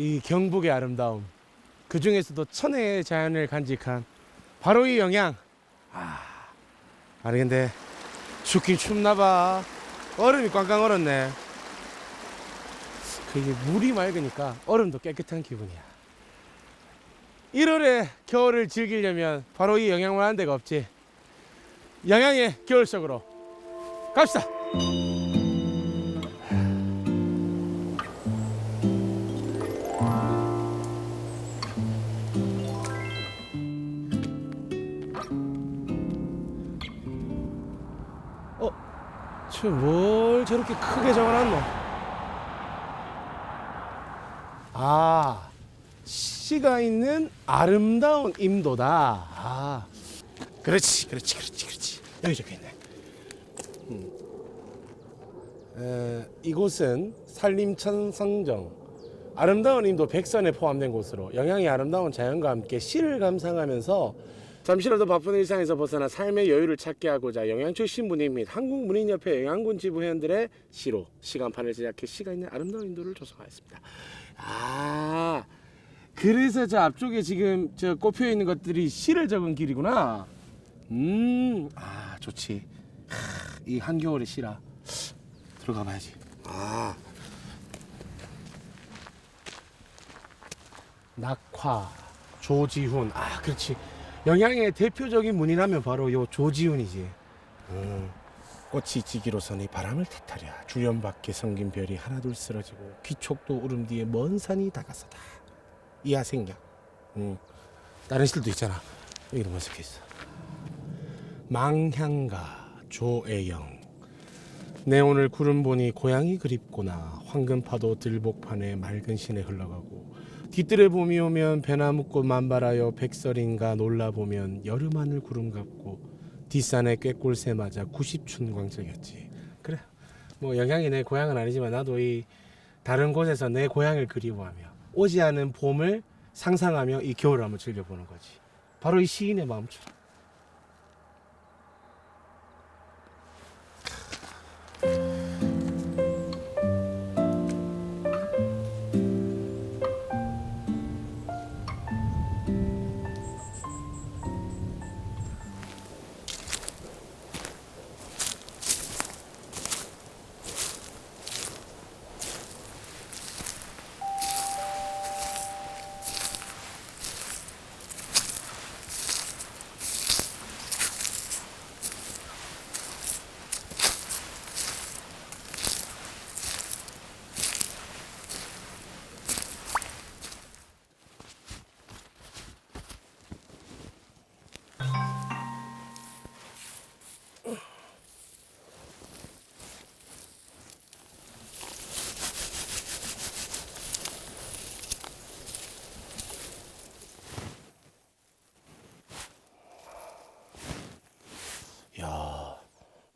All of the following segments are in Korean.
이 경북의 아름다움 그 중에서도 천혜의 자연을 간직한 바로 이 영양 아 아니 근데 춥긴 춥나봐. 얼음이 꽝꽝 얼었네. 그게 물이 맑으니까 얼음도 깨끗한 기분이야. 1월에 겨울을 즐기려면 바로 이 영양만 한 데가 없지. 영양의 겨울 속으로 갑시다 저렇게 크게 적어놨노? 아 씨가 있는 아름다운 임도다 아 그렇지 그렇지 그렇지 그렇지 여기 적혀있네 음. 에, 이곳은 산림천 성정 아름다운 임도 백선에 포함된 곳으로 영양이 아름다운 자연과 함께 시를 감상하면서 잠시라도 바쁜 일상에서 벗어나 삶의 여유를 찾게 하고자 영양초 신부님 및 한국 문인협회 영양군 지부 회원들의 시로 시간판을 제작해 시가 있는 아름다운 인도를 조성하였습니다. 아 그래서 저 앞쪽에 지금 저 꼽혀 있는 것들이 시를 적은 길이구나. 음, 아 좋지. 하, 이 한겨울의 시라 들어가 봐야지. 아 낙화 조지훈 아 그렇지 영양의 대표적인 문이라면 바로 요 조지훈이지. 음, 꽃이 지기로서는 이 바람을 타타랴. 주연 밖에 성긴 별이 하나둘 쓰러지고 귀촉도 울음 뒤에 먼 산이 다가서다. 이하 생략 음, 다른 시도 있잖아. 여기도 뭐 적혀 있어. 망향가 조애영. 내 오늘 구름 보니 고향이 그립구나. 황금 파도 들복판에 맑은 시내 흘러가고 뒤뜰에 봄이 오면 배나무꽃 만발하여 백설인가 놀라보면 여름 하늘 구름 같고 뒷산에 꾀꿀새 맞아 구십춘광적이었지. 그래. 뭐 영향이 내 고향은 아니지만 나도 이 다른 곳에서 내 고향을 그리워하며 오지 않은 봄을 상상하며 이 겨울을 한번 즐겨보는 거지. 바로 이 시인의 마음처럼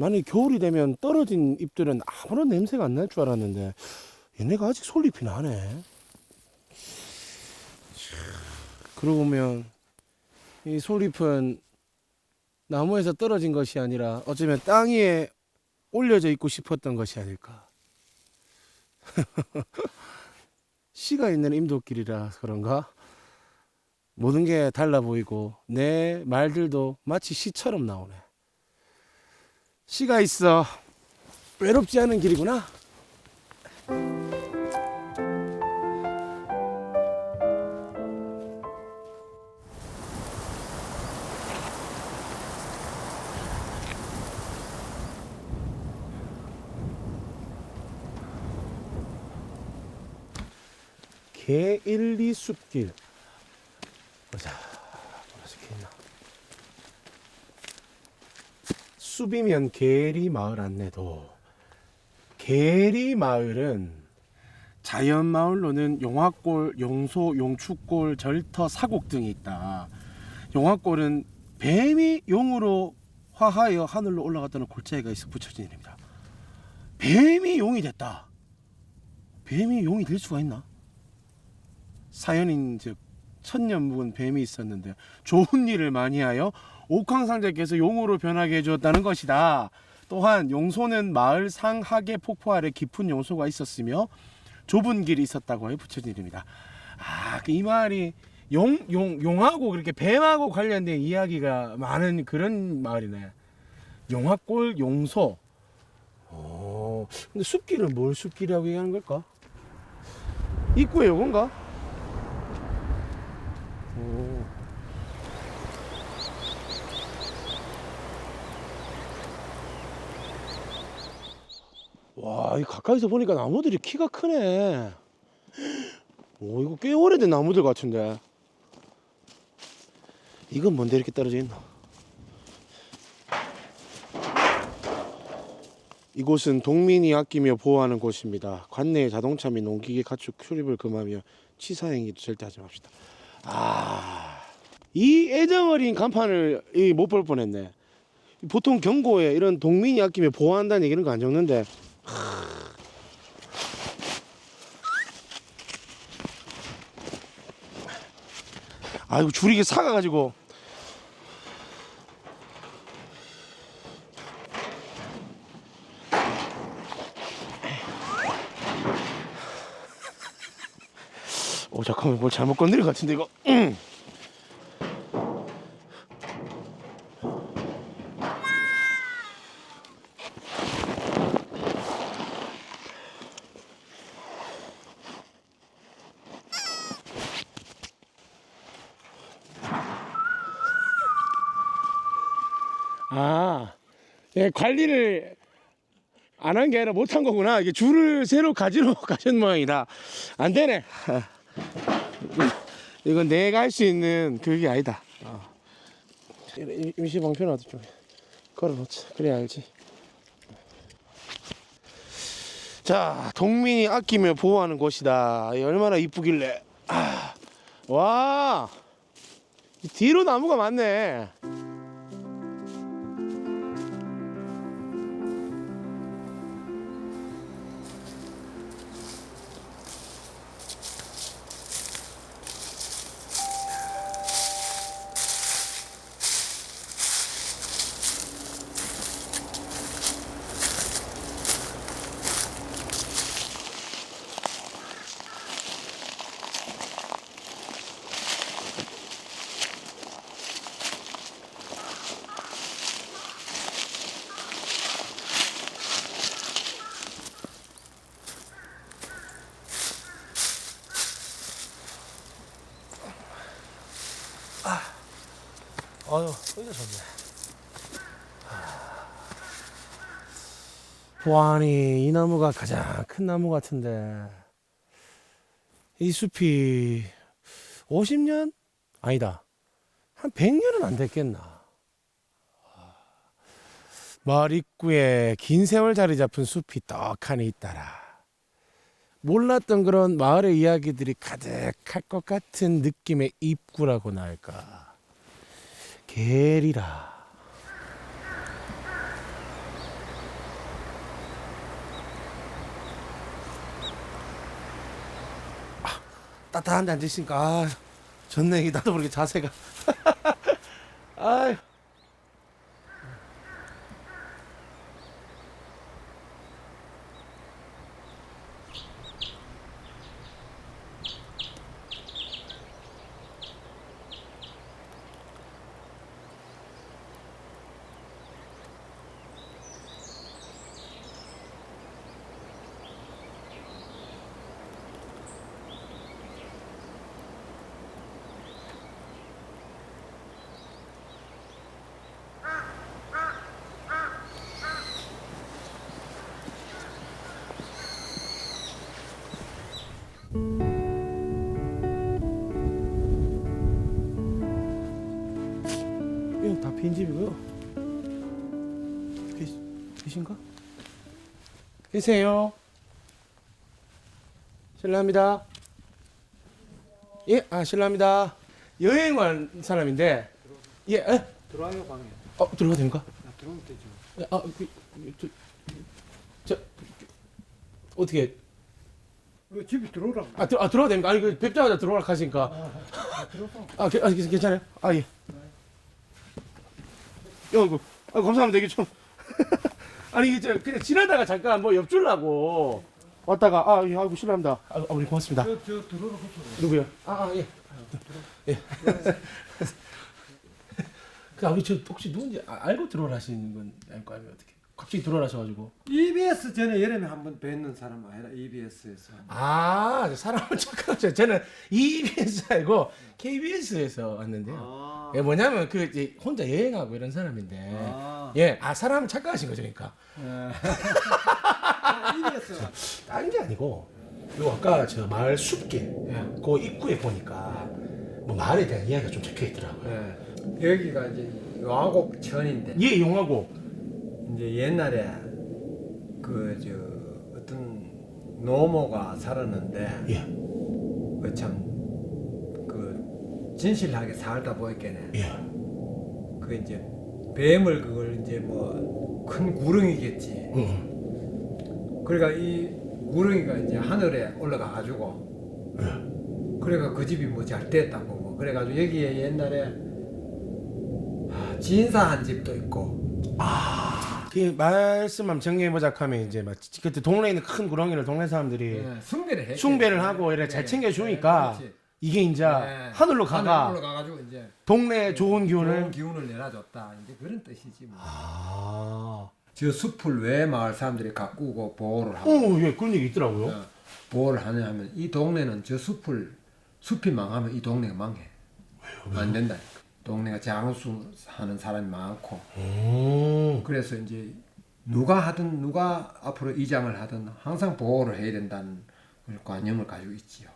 나는 겨울이 되면 떨어진 잎들은 아무런 냄새가 안 날 줄 알았는데 얘네가 아직 솔잎이 나네. 그러고 보면 이 솔잎은 나무에서 떨어진 것이 아니라 어쩌면 땅 위에 올려져 있고 싶었던 것이 아닐까. 씨가 있는 임도길이라 그런가? 모든 게 달라 보이고 내 말들도 마치 시처럼 나오네. 씨가 있어 외롭지 않은 길이구나. 개일리 숲길. 보자. 뭐가 적혀있나? 숲이면 계리 마을 안내도. 계리 마을은 자연 마을로는 용화골, 용소, 용축골, 절터, 사곡 등이 있다. 용화골은 뱀이 용으로 화하여 하늘로 올라갔다는 골자에가 있어 붙여진 이름이다. 뱀이 용이 됐다. 뱀이 용이 될 수가 있나? 사연인 즉 천년 묵은 뱀이 있었는데 좋은 일을 많이 하여 옥황상제께서 용으로 변하게 해주었다는 것이다. 또한 용소는 마을 상하계 폭포 아래 깊은 용소가 있었으며 좁은 길이 있었다고 하여 붙여진 이름이다. 아, 그이 마을이 용, 용, 용하고 그렇게 뱀하고 관련된 이야기가 많은 그런 마을이네. 용화골 용소. 어, 근데 숲길은 뭘 숲길이라고 얘기하는 걸까? 입구에 요건가? 오. 와, 이 가까이서 보니까 나무들이 키가 크네. 오, 이거 꽤 오래된 나무들 같은데. 이건 뭔데 이렇게 떨어져 있나? 이곳은 동민이 아끼며 보호하는 곳입니다. 관내에 자동차 및 농기계 가축 출입을 금하며 치사 행위도 절대 하지 맙시다. 아, 이 애정어린 간판을 못 볼 뻔했네. 보통 경고에 이런 동민이 아끼며 보호한다는 얘기는 안 적는데 아이고 줄이 이게 사가가지고. 오 잠깐만 뭘 잘못 건드린 것 같은데 이거 관리를 안 한 게 아니라 못한 거구나. 이게 줄을 새로 가지러 가신 모양이다. 안 되네. 이건 내가 할 수 있는 그게 아니다. 어. 임- 임시 방편화도 좀 걸어놓자. 그래야 알지. 자, 동민이 아끼며 보호하는 곳이다. 이 얼마나 이쁘길래. 아, 와, 이 뒤로 나무가 많네. 아유, 여기가 좋네. 보아니 이 나무가 가장 큰 나무 같은데 이 숲이 50년? 아니다. 한 100년은 안 됐겠나. 마을 입구에 긴 세월 자리 잡은 숲이 떡하니 있더라. 몰랐던 그런 마을의 이야기들이 가득할 것 같은 느낌의 입구라고나 할까. 게리라. 아, 따뜻한 데 앉으시니까. 아, 좋네 나도 모르게 자세가. 아유 빈집이고요 계시, 계신가? 계세요 실례합니다 예, 아 실례합니다 여행 온 사람인데 예, 에? 들어와요 방에. 어, 들어가도 됩니까? 아, 들어오면 되죠. 예, 아, 그, 저, 저, 어떻게 왜 집에 들어오라고? 아, 들어, 아 들어가도 됩니까? 아니 그 뵙자마자 들어오라 하시니까 아, 들어서. 아, 게- 아 괜- 괜찮아요? 아 예. 여구, 아 감사합니다. 이게 좀 아니 이게 저 그냥 지나다가 잠깐 뭐 옆줄라고 왔다가 아 예, 아이고 실례합니다. 아, 아버님 고맙습니다. 저, 저 들어오라 붙여. 누구요? 아, 아 예. 예. 그 아버지 저 혹시 누군지 아- 알고 들어오라 하시는 건 알고 아니면 어떻게? 갑자기 하셔가지고. EBS 전에 여름에 한 번 뵀는 사람 아니라 EBS에서. 아 사람을 착각하죠. 저는 EBS 알고 KBS에서 왔는데요. 아. 예, 뭐냐면 그 이제 혼자 여행하고 이런 사람인데. 아. 예, 아 사람을 착각하신 거죠, 그러니까. 아, EBS. 다른 게 아니고 요 아까 저 마을 숲길 예. 그 입구에 보니까 뭐 마을에 대한 이야기가 좀 적혀 있더라고요. 예. 여기가 이제 와곡 천인데 예, 용하고 이제 옛날에 그 저 어떤 노모가 살았는데 예, 그참그 진실하게 살다 보니까네 예, 그 이제 뱀을 그걸 이제 뭐 큰 구렁이겠지. 응, 그러니까 이 구렁이가 이제 하늘에 올라가 가지고 예. 그래가 그 집이 뭐 잘 됐다고 뭐 그래가지고 여기에 옛날에 아, 진사 한 집도 있고 그 말씀만 정리해 보자 하면 이제 막 그때 동네에 있는 큰 구렁이를 동네 사람들이 예, 숭배를 해. 숭배를 하고 이래 잘 챙겨 주니까 이게 이제 하늘로 가가 하늘로 가가지고 이제 동네에 좋은 기운을 기운을 내놔줬다 이제 그런 뜻이지 뭐. 아, 저 숲을 왜 마을 사람들이 가꾸고 보호를 하고 어, 예, 그런 얘기 있더라고요. 어, 보호를 하냐 하면 이 동네는 저 숲을 숲이 망하면 이 동네가 망해. 안 된다. 동네가 장수 하는 사람이 많고 오, 그래서 이제 누가 하든 누가 앞으로 이장을 하든 항상 보호를 해야 된다는 그런 관념을 가지고 있지요.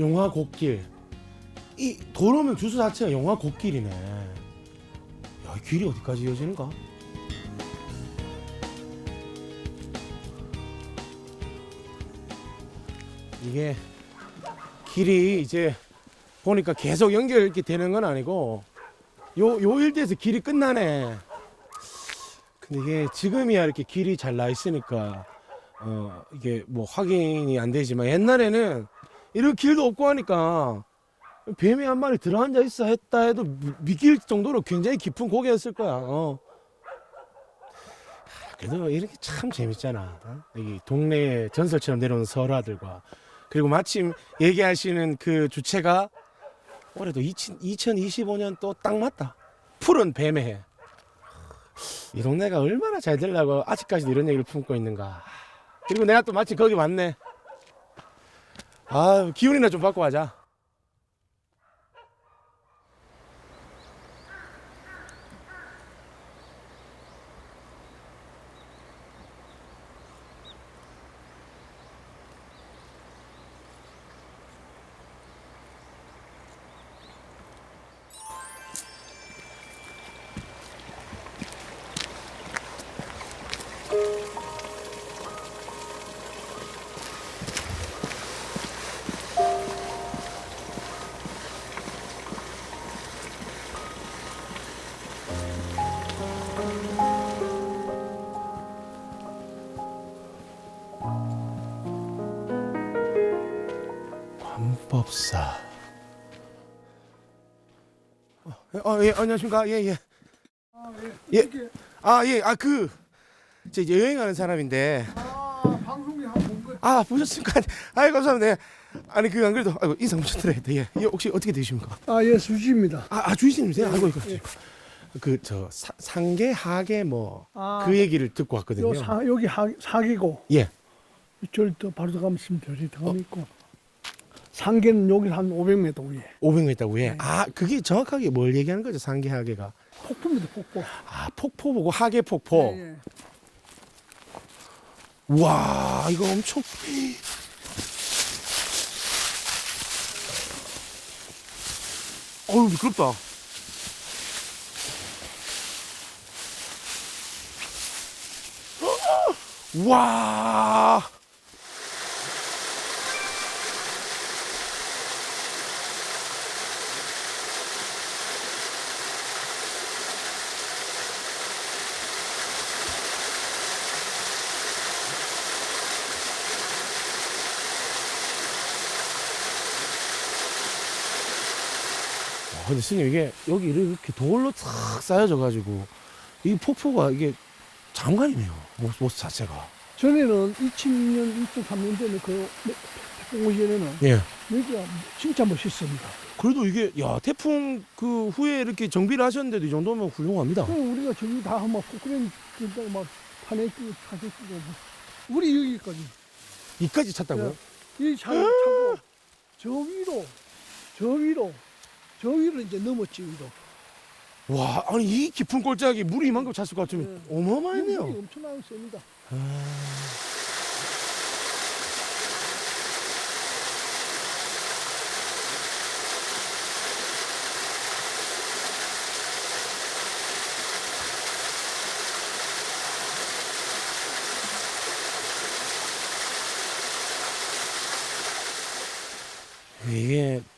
영화 곡길. 이 도로명 주소 자체가 영화 곡길이네. 야, 이 길이 어디까지 이어지는가? 이게 길이 이제 보니까 계속 연결 이렇게 되는 건 아니고 요, 요 일대에서 길이 끝나네. 근데 이게 지금이야 이렇게 길이 잘 나 있으니까 어 이게 뭐 확인이 안 되지만 옛날에는 이런 길도 없고 하니까 뱀이 한 마리 들어앉아 있어 했다 해도 미- 믿길 정도로 굉장히 깊은 고개였을 거야. 어. 그래도 이렇게 참 재밌잖아. 어? 여기 동네에 전설처럼 내려오는 설화들과 그리고 마침 얘기하시는 그 주체가 올해도 2025년 또 딱 맞다. 푸른 뱀의 해. 이 동네가 얼마나 잘 되려고 아직까지도 이런 얘기를 품고 있는가. 그리고 내가 또 마침 거기 왔네. 아 기운이나 좀 받고 가자. 관법사. 어, 어, 예, 안녕하십니까? 예, 예. 예. 아, 예. 아, 그, 저 이제 여행하는 사람인데. 아 방송이 한번 본 거. 아, 보셨습니까? 아이, 감사합니다. 예. 아니, 그, 안 그래도, 아이고, 인사 먼저 드려야 돼. 예. 예, 혹시 어떻게 되십니까? 아, 예, 수지입니다. 아, 아 주인님이세요? 아이고, 이거. 예. 그, 저, 사, 상계, 하계, 뭐, 아, 그 얘기를 듣고 왔거든요. 요 사, 여기 하, 사기고, 예. 이쪽 또 바로 더 가면 더 가면 있고. 상계는 여기 한 500m 위에. 500명 있다고, 예. 네. 아, 그게 정확하게 뭘 얘기하는 거죠? 상계, 하계가. 폭포입니다, 폭포. 아, 폭포 보고 하계 폭포. 예, 예. 와 이거 엄청 어우 미끄럽다 와 근데 스님 이게 여기 이렇게 돌로 탁 쌓여져 가지고 이 폭포가 이게 장관이네요. 모- 모습 자체가. 전에는 2002년, 2003년 전에 그 태풍 오기 전에는 예. 여기가 진짜 멋있습니다. 그래도 이게 야 태풍 그 후에 이렇게 정비를 하셨는데도 이 정도면 훌륭합니다. 그럼 우리가 저기 다 한번 포크레인 진짜 막 판에 끼고 차게 끼고 뭐. 우리 여기까지 이까지 찼다고요? 이 차를 차고 저 위로 저 위로 저 위로 이제 넘었지 위로. 와 아니 이 깊은 골짜기 물이 이만큼 찼을 것 같으면 네. 어마어마하네요. 물이 엄청나게 셉니다. 이게 큰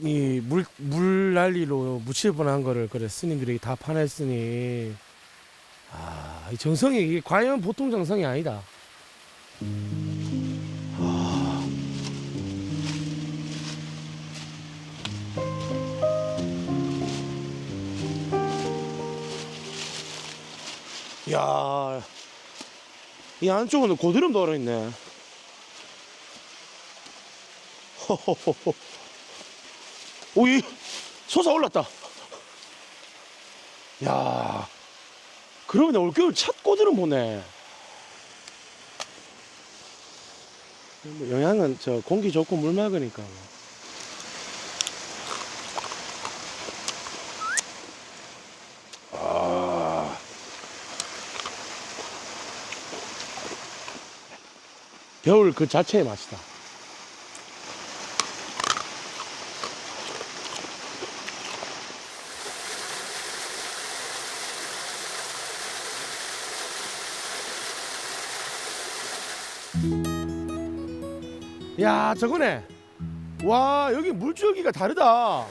이 물 물난리로 묻힐 뻔한 거를 그래 스님들이 다 파냈으니 아 이 정성이 이게 과연 보통 정성이 아니다. 아. 야, 이 안쪽은 고드름 돌아 있네. 호호호호. 오이 솟아 올랐다. 야, 그러면 올겨울 첫 꼬들은 보네. 뭐 영양은 저 공기 좋고 물 맑으니까. 뭐. 아. 겨울 그 자체의 맛이다. 야 저거네. 와 여기 물줄기가 다르다